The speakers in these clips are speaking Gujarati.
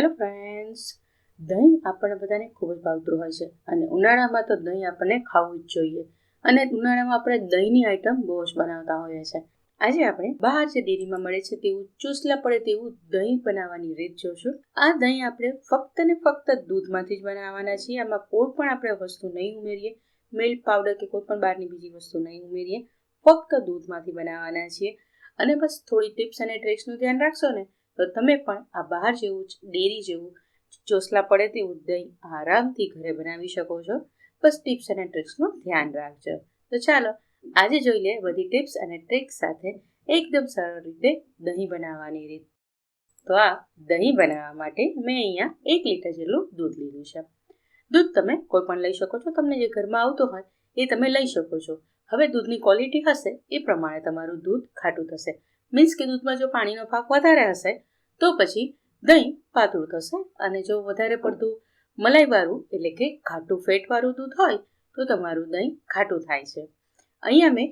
હેલો ફ્રેન્ડ્સ દહીં આપણને બધાને ખૂબ જ ભાવતું હોય છે. અને ઉનાળામાં તો દહીં આપણને ખાવું જ જોઈએ. અને ઉનાળામાં આપણે દહીંની આઈટમ બહુ જ બનાવતા હોઈએ છીએ આજે આપણે બહાર જે ડેરીમાં મળે છે તેવું ચૂસલા પડે તેવું દહીં બનાવવાની રીત જોશું. આ દહીં આપણે ફક્ત ને ફક્ત દૂધમાંથી જ બનાવવાના છીએ. આમાં કોઈ પણ આપણે વસ્તુ નહીં ઉમેરીએ. મિલ્ક પાવડર કે કોઈ પણ બહારની બીજી વસ્તુ નહીં ઉમેરીએ. ફક્ત દૂધમાંથી બનાવવાના છીએ. અને બસ થોડી ટિપ્સ અને ટ્રિક્સનું ધ્યાન રાખશો ને તો તમે પણ આ બહાર જેવું જ, ડેરી જેવું ચોસલા પડે તેવું દહીં આરામથી ઘરે બનાવી શકો છો. બસ ટિપ્સ અને ટ્રિક્સનું ધ્યાન રાખજો. તો ચાલો, આજે જોઈ લે બધી ટિપ્સ અને ટ્રિક્સ સાથે એકદમ સરળ રીતે દહીં બનાવવાની રીત. તો આ દહીં બનાવવા માટે મેં અહીંયા એક લીટર જેટલું દૂધ લીધું છે. દૂધ તમે કોઈ પણ લઈ શકો છો, તમને જે ઘરમાં આવતું હોય એ તમે લઈ શકો છો. હવે દૂધની ક્વોલિટી હશે એ પ્રમાણે તમારું દૂધ ખાટું થશે. મીન્સ કે દૂધમાં જો પાણીનો ભાગ વધારે હશે તો પછી દહીં પાતળું થશે અને જો વધારે પડતું મલાઈવાળું, એટલે કે ખાટું ફેટવાળું દૂધ હોય, તો તમારું દહીં ખાટું થાય છે. અહીંયા મેં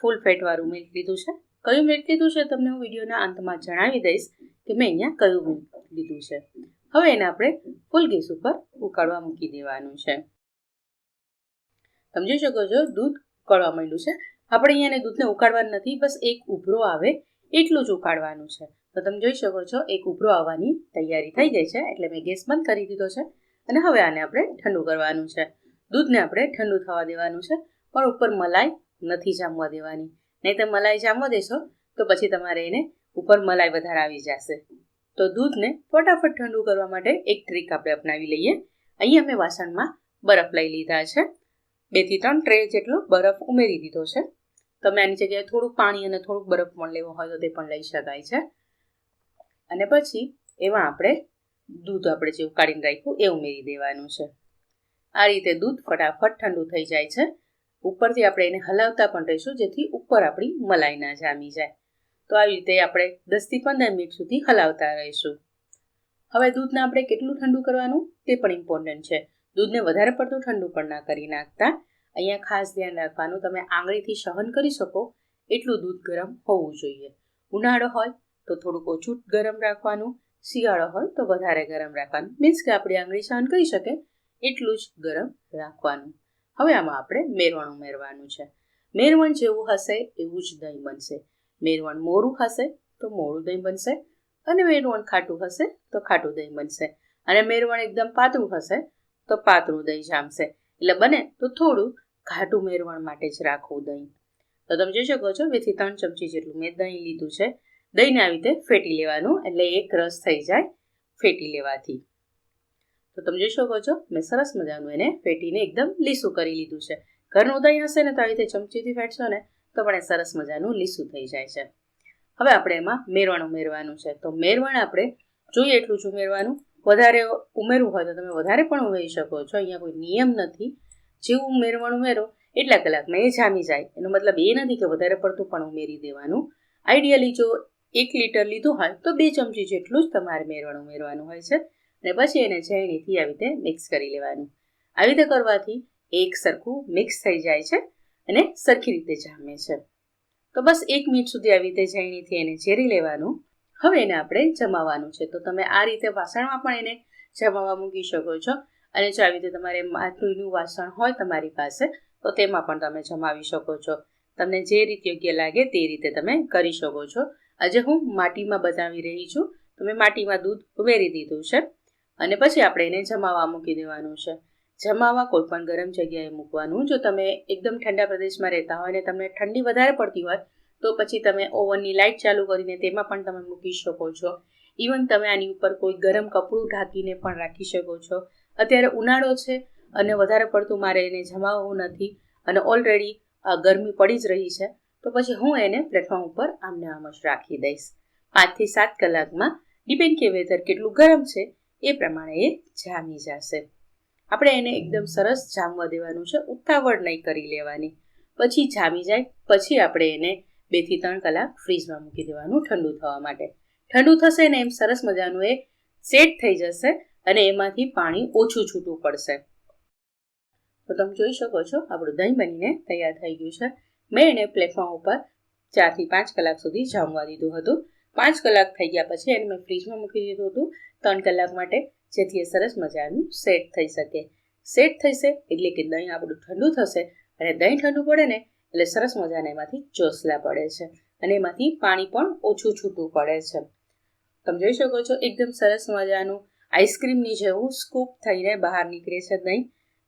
ફૂલ ફેટવાળું મિલ્ક લીધું છે. કયું મિલ્ક લીધું છે તમને હું વિડીયોના અંતમાં જણાવી દઈશ કે મેં અહીંયા કયું મિલ્ક લીધું છે. હવે એને આપણે ફૂલ ગેસ ઉપર ઉકાળવા મૂકી દેવાનું છે. સમજી શકો છો? દૂધ ઉકાળવા માંડ્યું છે. આપણે અહીંયા દૂધને ઉકાળવાનું નથી, બસ એક ઉભરો આવે એટલું જ ઉકાળવાનું છે. તો તમે જોઈ શકો છો, એક ઉભરો આવવાની તૈયારી થઈ ગઈ છે, એટલે મેં ગેસ બંધ કરી દીધો છે. અને હવે આને આપણે ઠંડુ કરવાનું છે. દૂધને આપણે ઠંડુ થવા દેવાનું છે, પણ ઉપર મલાઈ નથી જામવા દેવાની. નહીં તો મલાઈ જામવા દેશો, તો પછી તમારે એને ઉપર મલાઈ વધારે આવી જશે. તો દૂધને ફટાફટ ઠંડુ કરવા માટે એક ટ્રીક આપણે અપનાવી લઈએ. અહીંયા મેં વાસણમાં બરફ લઈ લીધા છે. બેથી ત્રણ ટ્રે જેટલો બરફ ઉમેરી દીધો છે. તમે આની જગ્યાએ થોડુંક પાણી અને થોડુંક બરફ પણ લેવો હોય તો તે પણ લઈ શકાય છે. અને પછી એમાં આપણે દૂધ આપણે જે ઉકાળીને રાખ્યું એ ઉમેરી દેવાનું છે. આ રીતે દૂધ ફટાફટ ઠંડુ થઈ જાય છે. ઉપરથી આપણે એને હલાવતા પણ રહીશું, જેથી ઉપર આપણી મલાઈ ના જામી જાય. તો આવી રીતે આપણે દસથી પંદર મિનિટ સુધી હલાવતા રહીશું. હવે દૂધને આપણે કેટલું ઠંડુ કરવાનું તે પણ ઇમ્પોર્ટન્ટ છે. દૂધને વધારે પડતું ઠંડુ પણ ના કરી નાખતા. અહીંયા ખાસ ધ્યાન રાખવાનું, તમે આંગળીથી સહન કરી શકો. એટલું દૂધ ગરમ હોવું જોઈએ. ઉનાળો હોય તો થોડુંક ઓછું ગરમ રાખવાનું. શિયાળો હોય તો વધારે ગરમ રાખવાનું. મીન્સ કે આપણી આંગળી સહન કરી શકે એટલું જ ગરમ રાખવાનું. હવે આમાં આપણે મેરવણ ઉમેરવાનું છે. મેરવણ જેવું હશે એવું જ દહીં બનશે. મેરવણ મોરું હશે તો મોરું દહીં બનશે અને મેરવણ ખાટું હશે તો ખાટું દહીં બનશે. અને મેરવણ એકદમ પાતળું હશે તો પાતળું દહીં જામશે. એટલે બને તો થોડું ઘાટું મેરવણ માટે જ રાખવું દહીં. તો તમે જોઈ શકો છો બેથી ત્રણ ચમચી જેટલું મેં દહીં લીધું છે. દહીંને આવી રીતે ફેટી લેવાનું. એટલે એક રસ થઈ જાય ફેટી લેવાથી. તો તમે જોઈ શકો છો, મેં સરસ મજાનું એને ફેટીને એકદમ લીસું કરી લીધું છે. ઘરનું દહીં હશે ને તો આવી રીતે ચમચીથી ફેટશો ને તો પણ એ સરસ મજાનું લીસું થઈ જાય છે. હવે આપણે એમાં મેરવણ ઉમેરવાનું છે. તો મેરવણ આપણે જોઈએ એટલું જ ઉમેરવાનું. વધારે ઉમેરવું હોય તો તમે વધારે પણ ઉમેરી શકો છો. અહીંયા કોઈ નિયમ નથી. જેવું મેરવણ ઉમેરો, એટલા કલાકમાં એ જામી જાય. એનો મતલબ એ નથી કે વધારે પડતું પણ ઉમેરી દેવાનું. આઈડિયલી જો એક લીટર લીધું હોય તો બે ચમચી જેટલું જ તમારે મેરવણ ઉમેરવાનું હોય છે. અને પછી એને ઝેણીથી આવી રીતે મિક્સ કરી લેવાનું. આવી રીતે કરવાથી એક સરખું મિક્સ થઈ જાય છે અને સરખી રીતે જામે છે. તો બસ એક મિનિટ સુધી આવી રીતે ઝેણીથી એને ઝેરી લેવાનું. હવે એને આપણે જમાવાનું છે. તો તમે આ રીતે વાસણમાં પણ એને જમાવા મૂકી શકો છો. અને જો આવી રીતે તમારે માટીનું વાસણ હોય તમારી પાસે, તો તેમાં પણ તમે જમાવી શકો છો. તમને જે રીતે યોગ્ય લાગે તે રીતે તમે કરી શકો છો. આજે હું માટીમાં બતાવી રહી છું. તો મેં માટીમાં દૂધ ઉમેરી દીધું છે. અને પછી આપણે એને જમાવા મૂકી દેવાનું છે. જમાવા કોઈ પણ ગરમ જગ્યાએ મૂકવાનું. જો તમે એકદમ ઠંડા પ્રદેશમાં રહેતા હોય અને તમને ઠંડી વધારે પડતી હોય, તો પછી તમે ઓવનની લાઇટ ચાલુ કરીને તેમાં પણ તમે મૂકી શકો છો. ઇવન તમે આની ઉપર કોઈ ગરમ કપડું ઢાંકીને પણ રાખી શકો છો. અત્યારે ઉનાળો છે અને વધારે પડતું મારે એને જમાવવું નથી. અને ઓલરેડી ગરમી પડી જ રહી છે, તો પછી હું એને પ્લેટફોર્મ ઉપર આમને આમ જ રાખી દઈશ. પાંચથી સાત કલાકમાં ડિપેન્ડ કે વેધર કેટલું ગરમ છે, એ પ્રમાણે એ જામી જશે. આપણે એને એકદમ સરસ જામવા દેવાનું છે, ઉતાવળ નહીં કરી લેવાની. પછી જામી જાય, પછી આપણે એને બેથી ત્રણ કલાક ફ્રીજમાં મૂકી દેવાનું ઠંડુ થવા માટે. ઠંડુ થશે ને એમ સરસ મજાનું એ સેટ થઈ જશે અને એમાંથી પાણી ઓછું છૂટું પડશે. તો તમે જોઈ શકો છો, આપણું દહીં બનીને તૈયાર થઈ ગયું છે. મેં એને પ્લેટફોર્મ ઉપર ચારથી પાંચ કલાક સુધી જામવા દીધું હતું. પાંચ કલાક થઈ ગયા પછી એને મેં ફ્રીજમાં મૂકી દીધું હતું. ત્રણ કલાક માટે જેથી એ સરસ મજાનું સેટ થઈ શકે. સેટ થશે એટલે કે દહીં આપણું ઠંડુ થશે અને દહીં ઠંડુ પડે ને એટલે સરસ મજાના એમાંથી ચોસલા પડે છે અને એમાંથી પાણી પણ ઓછું છૂટું પડે છે. તમે જોઈ શકો છો, એકદમ સરસ મજાનું આઈસ્ક્રીમની જેવું સ્કૂપ થઈને બહાર નીકળે છે દહીં.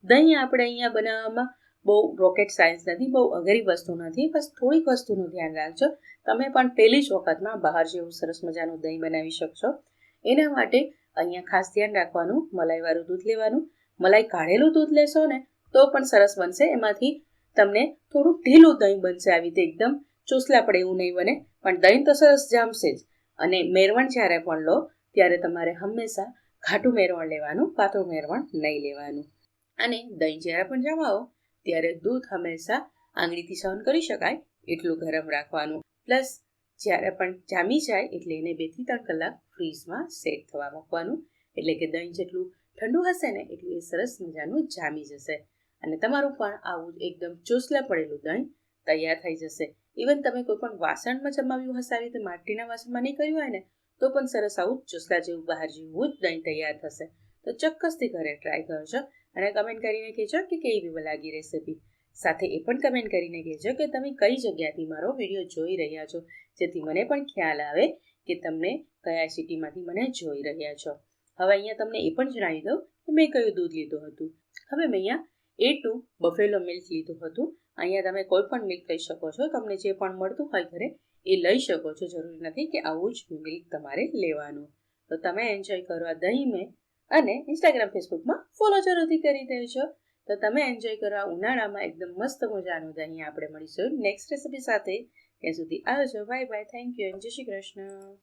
દહીં આપણે અહીંયા બનાવવામાં બહુ રોકેટ સાયન્સ નથી, બહુ અઘરી વસ્તુ નથી, બસ થોડીક વસ્તુનું ધ્યાન રાખજો. તમે પણ પહેલી જ વખતમાં બહાર જેવું સરસ મજાનું દહીં બનાવી શકશો. એના માટે અહીંયા ખાસ ધ્યાન રાખવાનું, મલાઈવાળું દૂધ લેવાનું. મલાઈ કાઢેલું દૂધ લેશો ને, તો પણ સરસ બનશે. એમાંથી તમને થોડું ઢીલું દહીં બનશે આવી રીતે એકદમ. ચોસલા પડે એવું નહીં બને, પણ દહીં તો સરસ જામશે જ. અને મેરવણ જ્યારે પણ લો, ત્યારે તમારે હંમેશા ઘાટું મેરવણ લેવાનું, પાતળું મેરવણ નહીં લેવાનું. અને દહીં જ્યારે પણ જમાવો, ત્યારે દૂધ હંમેશા આંગળીથી સહન કરી શકાય એટલું ગરમ રાખવાનું. પ્લસ, જ્યારે પણ જામી જાય એટલે એને બેથી ત્રણ કલાક ફ્રીઝમાં સેટ થવા મૂકવાનું. એટલે કે દહીં જેટલું ઠંડુ હશે ને એટલું એ સરસ મજાનું જામી જશે. અને તમારું પણ આવું એકદમ ચોસલા પડેલું દહીં તૈયાર થઈ જશે. ઇવન તમે કોઈ પણ વાસણમાં જમાવ્યું હશે આવી રીતે માટીના વાસણમાં નહીં કર્યું હોય ને, તો પણ સરસ આવું ચોસલા જેવું બહાર જેવું જ દહીં તૈયાર થશે. તો ચોક્કસથી ઘરે ટ્રાય કરજો. અને કમેન્ટ કરીને કહેજો કે કેવી લાગી રેસીપી સાથે એ પણ કમેન્ટ કરીને કહેજો કે તમે કઈ જગ્યાથી મારો વીડિયો જોઈ રહ્યા છો, જેથી મને પણ ખ્યાલ આવે કે તમને કયા સિટીમાંથી મને જોઈ રહ્યા છો. હવે અહીંયા તમને એ પણ જણાવી દઉં કે મેં કયું દૂધ લીધું હતું. હવે મેં અહીંયા એ ટુ બફેલો મિલ્ક લીધું હતું. અહીંયા તમે કોઈ પણ મિલ્ક લઈ શકો છો, તમને જે પણ મળતું હોય ઘરે એ લઈ શકો છો. જરૂરી નથી કે આવું જ મિલ્ક તમારે લેવાનું. તો તમે એન્જોય કરો આ દહીં મેં અને ઇન્સ્ટાગ્રામ ફેસબુકમાં ફોલો જરૂરથી કરી દેજો. તો તમે એન્જોય કરો ઉનાળામાં એકદમ મસ્ત મજાનું અહીંયા આપણે મળીશું નેક્સ્ટ રેસીપી સાથે. ત્યાં સુધી આવજો. બાય બાય થેન્ક યુ જય શ્રી કૃષ્ણ.